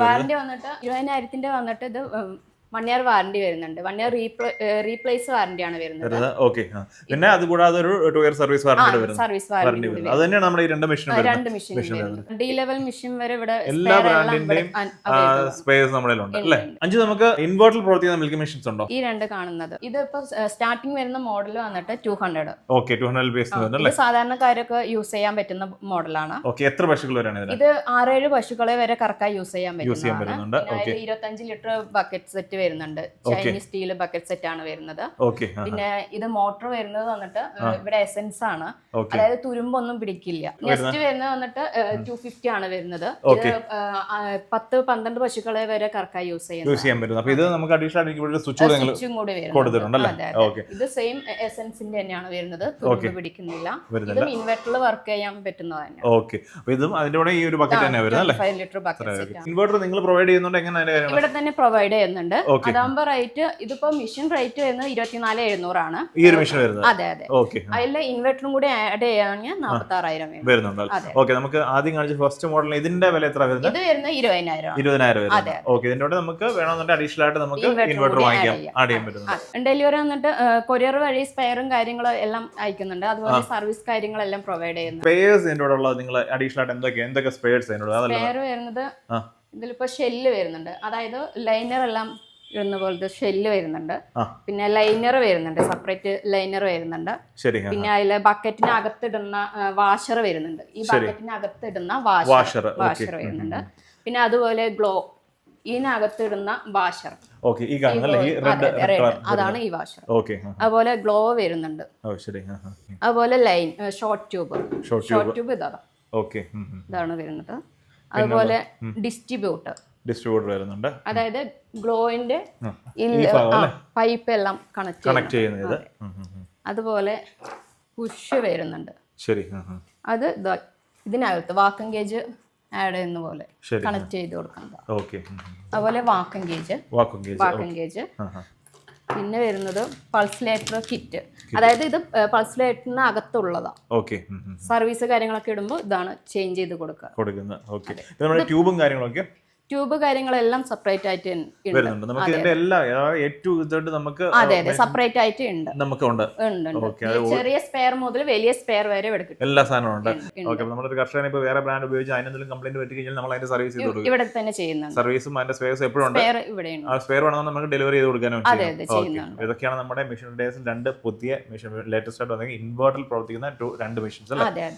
Warranty വന്നിട്ട് ഇരുപതിനായിരത്തിന്റെ വന്നിട്ട് ഇത് വൺ ഇയർ വാറണ്ടി വരുന്നുണ്ട്. വൺ ഇയർ റീപ്ലേസ് വാറണ്ടിയാണ് വരുന്നത്. വരുന്നത്? ഓക്കെ പിന്നെ അത് കൂടാതെ ഒരു two year service warranty service warranty warranty അത് തന്നെയാണ് നമ്മുടെ ഈ രണ്ട് മെഷീൻ രണ്ട് മെഷീൻ ഡി ലെവൽ മെഷീൻ വരെ ഇവിടെ എല്ലാ ബ്രാൻഡിന്റെയും ആണ്. സ്പേസ് ഉണ്ട്, അല്ലേ? അഞ്ച് നമുക്ക് ഇൻവേർട്ടർ പ്രവർത്തിക്കുന്ന മിൽക്ക് മെഷീൻസ് ഉണ്ടോ? ഈ രണ്ട് കാണുന്നത്. ഇത് ഇപ്പൊ സ്റ്റാർട്ടിംഗ് വരുന്ന മോഡൽ വന്നിട്ട് two hundred okay two hundred base സാധാരണക്കാരൊക്കെ use ചെയ്യാൻ പറ്റുന്ന മോഡലാണ് ഓക്കെ എത്ര പശുക്കൾ വരെയാണ് ഇത് ആറേഴ് പശുക്കളെ വരെ കറക്റ്റായി യൂസ് ചെയ്യാൻ പറ്റും ഇരുപത്തഞ്ച് ലിറ്റർ ബക്കറ്റ് സെറ്റ് വരുന്നുണ്ട്. ചൈനീസ് സ്റ്റീൽ ബക്കറ്റ് സെറ്റ് ആണ് വരുന്നത്. പിന്നെ ഇത് മോട്ടർ വരുന്നത് വന്നിട്ട് ഇവിടെ എസെൻസ് ആണ്. അതായത് തുരുമ്പൊന്നും പിടിക്കില്ല. നെക്സ്റ്റ് വരുന്നത് വന്നിട്ട് ടു ഫിഫ്റ്റി ആണ് വരുന്നത്. പത്ത് പന്ത്രണ്ട് പശുക്കളെ വരെ കറക്കായി യൂസ് ചെയ്യുന്നത് ഇത് നമുക്ക് അഡീഷണൽ ഇവിടെ സ്വിച്ച് കൂടെ വരുന്നുണ്ട്. ഇത് സെയിം എസെൻസിന്റെ തന്നെയാണ് വരുന്നത്. തുരുമ്പ് പിടിക്കുന്നില്ല. ഇതും ഇൻവെർട്ടറിൽ വർക്ക് ചെയ്യാൻ പറ്റുന്നതന്നെ ഓക്കെ ഇതും അതിന്റെ കൂടെ ഈ ഒരു ബക്കറ്റ് തന്നെ വരുന്നത് സെറ്റ് ആണ്. നിങ്ങൾ പ്രൊവൈഡ് ചെയ്യുന്നുണ്ട്? എങ്ങനെ ഇവിടെ തന്നെ പ്രൊവൈഡ് ചെയ്യുന്നുണ്ട്. അതാകുമ്പോ റേറ്റ് ഇതിപ്പോ മെഷീൻ റേറ്റ് വരുന്നത് ഇരുപത്തിനാല് എഴുന്നൂറാണ്. ഈ ഒരു മെഷീൻ വരുന്നത്? അതെ അതെ. ഓക്കെ. അതിൽ ഇൻവെർട്ടറും കൂടി ആഡ് ചെയ്യുകയാണെങ്കിൽ നാൽപ്പത്തി ആറായിരം വരുന്നുണ്ട്. ഓക്കെ നമുക്ക് ആദ്യം കാണിച്ച ഫസ്റ്റ് മോഡൽ ഇതിന്റെ വില എത്ര വരുന്നത്? ഇത് വരുന്നത് ഇരുപതിനായിരം. ഇരുപതിനായിരം ഓക്കെ ഇതിന്റെ കൂടെ നമുക്ക് വേണമെന്നുണ്ടെങ്കിൽ അഡീഷണൽ ആയിട്ട് നമുക്ക് ഇൻവെർട്ടർ വാങ്ങിക്കാം. ആഡ് ചെയ്യാൻ പറ്റുന്നത് ഡെലിവറി വന്നിട്ട് കൊറിയർ വഴി സ്പെയറും കാര്യങ്ങളും എല്ലാം അയക്കുന്നുണ്ട്. അതുപോലെ സർവീസ് കാര്യങ്ങളെല്ലാം പ്രൊവൈഡ് ചെയ്യുന്നുണ്ട്. സ്പെയേഴ്സ് ഇതിന്റെ കൂടെ ഉള്ളത് നിങ്ങൾ അഡീഷണൽ ആയിട്ട് എന്തൊക്കെ എന്തൊക്കെ സ്പെയേഴ്സ് അതിന്റെ കൂടെ? സ്പെയർ വരുന്നത്. ഇതിലിപ്പോ ഷെല്ല് വരുന്നുണ്ട്. അതായത് ലൈനർ എല്ലാം ഇടുന്ന പോലത്തെ ഷെല്ല് വരുന്നുണ്ട്. പിന്നെ ലൈനർ വരുന്നുണ്ട് സെപ്പറേറ്റ് ലൈനർ വരുന്നുണ്ട്. പിന്നെ അതിലെ ബക്കറ്റിനകത്ത് ഇടുന്ന വാഷർ വരുന്നുണ്ട്. ഈ ബക്കറ്റിനകത്ത് ഇടുന്ന വാഷർ വാഷർ വരുന്നുണ്ട്. പിന്നെ അതുപോലെ ഗ്ലോ ഇതിനകത്തിടുന്ന വാഷർ അതാണ് ഈ വാഷർ അതുപോലെ ഗ്ലോ വരുന്നുണ്ട്. അതുപോലെ line short tube short tube ഇതാണ്. ഓക്കെ ഇതാണ് വരുന്നത്. അതുപോലെ ഡിസ്ട്രിബ്യൂട്ടർ ഡിസ്ട്രിബ്യൂട്ടർ വരുന്നുണ്ട്. അതായത് ഗ്ലോയിന്റെ പൈപ്പ് എല്ലാം കണക്ട് കണക്ട് ചെയ്യുന്നത്. അതുപോലെ പുഷ് വരുന്നുണ്ട്. ശരി. അത് ഇതിനകത്ത് വാക്കം ഗേജ് ആഡ് ചെയ്യുന്ന പോലെ കണക്ട് ചെയ്ത് കൊടുക്കുന്നത്. ഓക്കെ അതുപോലെ വാക്കം ഗേജ് വാക്കും ഗേജ് പിന്നെ വരുന്നത് പൾസിലേറ്റർ കിറ്റ് അതായത് ഇത് പൾസിലേറ്ററിന് അകത്തുള്ളതാണ് ഓക്കെ സർവീസ് കാര്യങ്ങളൊക്കെ ഇടുമ്പോൾ ഇതാണ് ചേഞ്ച് ചെയ്ത് കൊടുക്കുക. കൊടുക്കുന്നത്. ഓക്കെ ട്യൂബും കാര്യങ്ങളൊക്കെ ട്യൂബ് കാര്യങ്ങളെല്ലാം സെപ്പറേറ്റ് ആയിട്ട് വരുന്നുണ്ട്. നമുക്ക് ഇതിന്റെ എല്ലാ എ ടു ഇതുകൊണ്ട് നമുക്ക് അതെ അതെ സെപ്പറേറ്റ് ആയിട്ട് ഉണ്ട്. നമുക്ക് ഉണ്ട്. ചെറിയ സ്പെയർ മുതൽ വലിയ സ്പെയർ വരെ എടുക്കും. എല്ലാ സാധനവും ഉണ്ട്. ഓക്കെ നമ്മളൊരു കർഷകൻ ഇപ്പോൾ വേറെ ബ്രാൻഡ് ഉപയോഗിച്ച് അതിനെന്തെങ്കിലും കംപ്ലൈന്റ് പറ്റി കഴിഞ്ഞാൽ നമ്മൾ അതിന്റെ സർവീസ് ചെയ്ത് കൊടുക്കും. ഇവിടെ തന്നെ ചെയ്യുന്നുണ്ട്. സർവീസും അതിന്റെ സ്പേസ് എപ്പോഴും ഉണ്ട്. ആ സ്പെയർ വേണമെങ്കിൽ നമുക്ക് ഡെലിവറി ചെയ്ത് കൊടുക്കാനും. ഇതൊക്കെയാണ് നമ്മുടെ മെഷീൻ ഡേസിൽ രണ്ട് പുതിയ മെഷീൻ ലേറ്റസ്റ്റ് ആയിട്ട് വന്നെങ്കിൽ ഇൻവേർട്ടിൽ പ്രവർത്തിക്കുന്ന ടു രണ്ട് മെഷീൻസ് അല്ലേ? അതെ അതെ.